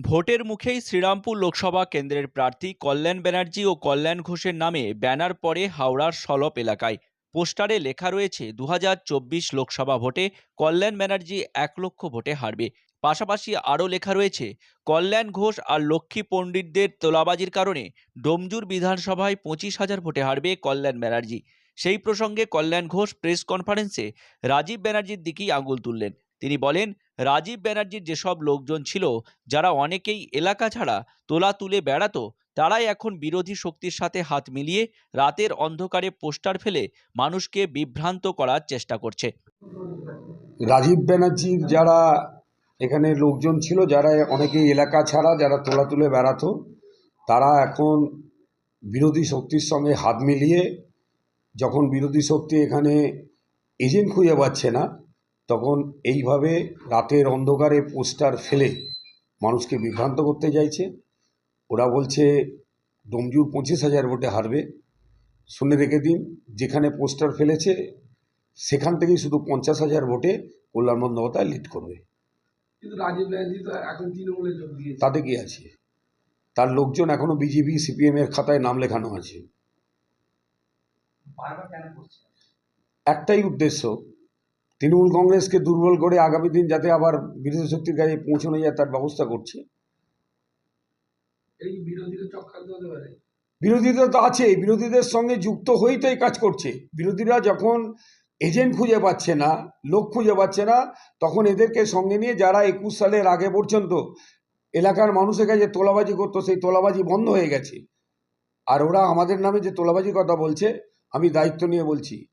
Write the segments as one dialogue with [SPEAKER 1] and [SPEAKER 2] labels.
[SPEAKER 1] ভোটের মুখেই শ্রীরামপুর লোকসভা কেন্দ্রের প্রার্থী কল্যাণ ব্যানার্জি ও কল্যাণ ঘোষের নামে ব্যানার পড়ে হাওড়ার সলপ এলাকায়। পোস্টারে লেখা রয়েছে দু হাজার চব্বিশ লোকসভা ভোটে কল্যাণ ব্যানার্জি এক লক্ষ ভোটে হারবে। পাশাপাশি আরও লেখা রয়েছে, কল্যাণ ঘোষ আর লক্ষ্মী পণ্ডিতদের তোলাবাজির কারণে ডোমজুর বিধানসভায় পঁচিশ হাজার ভোটে হারবে কল্যাণ ব্যানার্জি। সেই প্রসঙ্গে কল্যাণ ঘোষ প্রেস কনফারেন্সে রাজীব ব্যানার্জির দিকেই আঙুল তুললেন। তিনি বলেন, রাজীব ব্যানার্জির যেসব লোকজন ছিল, যারা অনেকেই এলাকা ছাড়া তোলা তুলে বেড়াতো, তারাই এখন বিরোধী শক্তির সাথে হাত মিলিয়ে রাতের অন্ধকারে পোস্টার ফেলে মানুষকে বিভ্রান্ত করার চেষ্টা করছে।
[SPEAKER 2] রাজীব ব্যানার্জির যারা এখানে লোকজন ছিল, যারা অনেকেই এলাকা ছাড়া যারা তোলা তুলে বেড়াতো, তারা এখন বিরোধী শক্তির সঙ্গে হাত মিলিয়ে যখন বিরোধী শক্তি এখানে এজেন্ট খুঁজে পাচ্ছে না তখন এইভাবে রাতের অন্ধকারে পোস্টার ফেলে মানুষকে বিভ্রান্ত করতে চাইছে। ওরা বলছে ডোমজুর পঁচিশ হাজার ভোটে হারবে। শুনে রেখে দিন যেখানে পোস্টার ফেলেছে সেখান থেকেই শুধু পঞ্চাশ হাজার ভোটে কল্যাণ বন্দ্যোপাধ্যায় লিড করবে।
[SPEAKER 3] কিন্তু রাজীব ব্যানার্জি তো এখন তৃণমূলে যোগ দিয়েছে।
[SPEAKER 2] তাতে কি আছে? তার লোকজন এখনও বিজেপি সিপিএম এর খাতায় নাম লেখানো আছে। একটাই উদ্দেশ্য তৃণমূল কংগ্রেসকে দুর্বল করে আগামী দিন যাতে আবার বিরোধী শক্তির কাছে পৌঁছানো যায় তার ব্যবস্থা করছে।
[SPEAKER 3] এই বিরোধীরা চক্রান্ত হতে পারে।
[SPEAKER 2] বিরোধীরা তো আছে বিরোধীদের সঙ্গে যুক্ত হয়েই তো এই কাজ করছে। বিরোধীরা যখন এজেন্ট খুঁজে পাচ্ছে না লোক খুঁজে পাচ্ছে না তখন এদেরকে সঙ্গে নিয়ে যারা একুশ সালের আগে পর্যন্ত এলাকার মানুষের কাছে তোলাবাজি করতো সেই তোলাবাজি বন্ধ হয়ে গেছে। আর ওরা আমাদের নামে যে তোলাবাজির কথা বলছে আমি দায়িত্ব নিয়ে বলছি।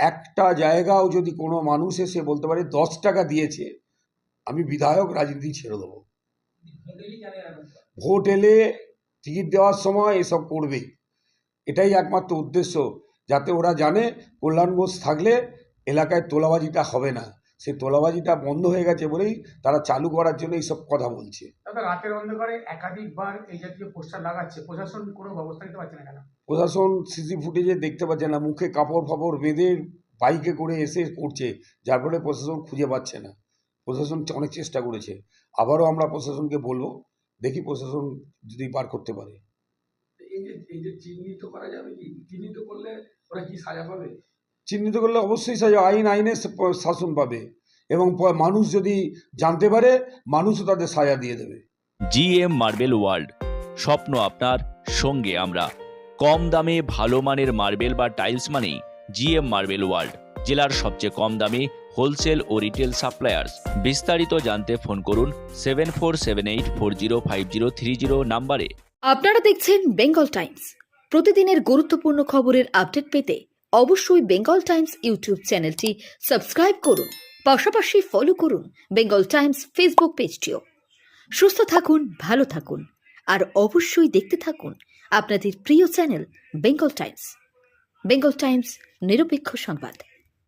[SPEAKER 2] একটা জায়গাও যদি কোনো মানুষ এসে বলতে পারে দশ টাকা দিয়েছে, আমি বিধায়ক রাজনীতি ছেড়ে দেবো। ভোট এলে টিকিট দেওয়ার সময় এসব করবে এটাই একমাত্র উদ্দেশ্য, যাতে ওরা জানে কল্যাণ বোস থাকলে এলাকায় তোলাবাজিটা হবে না। সেই তোলাবাজিটা বন্ধ হয়ে গেছে বলেই তারা চালু করার জন্য এইসব কথা বলছে।
[SPEAKER 3] রাতের অন্ধকারে একাধিকবার এই জাতীয় পোস্টার লাগাচ্ছে। প্রশাসন কোনো ব্যবস্থা নিতে পারছে না কেন?
[SPEAKER 2] প্রশাসন সিসি ফুটেজে দেখতে পাচ্ছে না মুখে কাপড় ফাপড় বেঁধে বাইকে করে এসে করছে যার ফলে প্রশাসন খুঁজে পাচ্ছে না। প্রশাসন অনেক চেষ্টা করেছে। আবারও আমরা প্রশাসনকে বলব দেখি প্রশাসন যদি পার করতে পারে।
[SPEAKER 3] এই যে এই যে চিহ্নিত করা যাবে কি? চিহ্নিত করলে ওরা কি সাজা পাবে?
[SPEAKER 2] চিহ্নিত করলে অবশ্যই সাজা আইন আইনে শাসন পাবে এবং মানুষ যদি জানতে পারে মানুষও তাদের সাজা দিয়ে দেবে।
[SPEAKER 1] জিএম মার্বেল ওয়ার্ল্ড স্বপ্ন আপনার সঙ্গে আমরা। কম দামে ভালো মানের মার্বেল বা টাইলস মানেই জিএম মার্বেল ওয়ার্ল্ড, জেলার সবচেয়ে কম দামে হোলসেল ও রিটেল সাপ্লায়ার্স। বিস্তারিত জানতে ফোন করুন seven four seven eight four zero five zero three zero নাম্বারে।
[SPEAKER 4] আপনারা দেখছেন বেঙ্গল টাইমস। প্রতিদিনের গুরুত্বপূর্ণ খবরের আপডেট পেতে অবশ্যই বেঙ্গল টাইমস ইউটিউব চ্যানেলটি সাবস্ক্রাইব করুন, পাশাপাশি ফলো করুন বেঙ্গল টাইমস ফেসবুক পেজটিও। সুস্থ থাকুন, ভালো থাকুন, আর অবশ্যই দেখতে থাকুন আপনাদের প্রিয় channel Bengal Times. Bengal Times নিরপেক্ষ সংবাদ।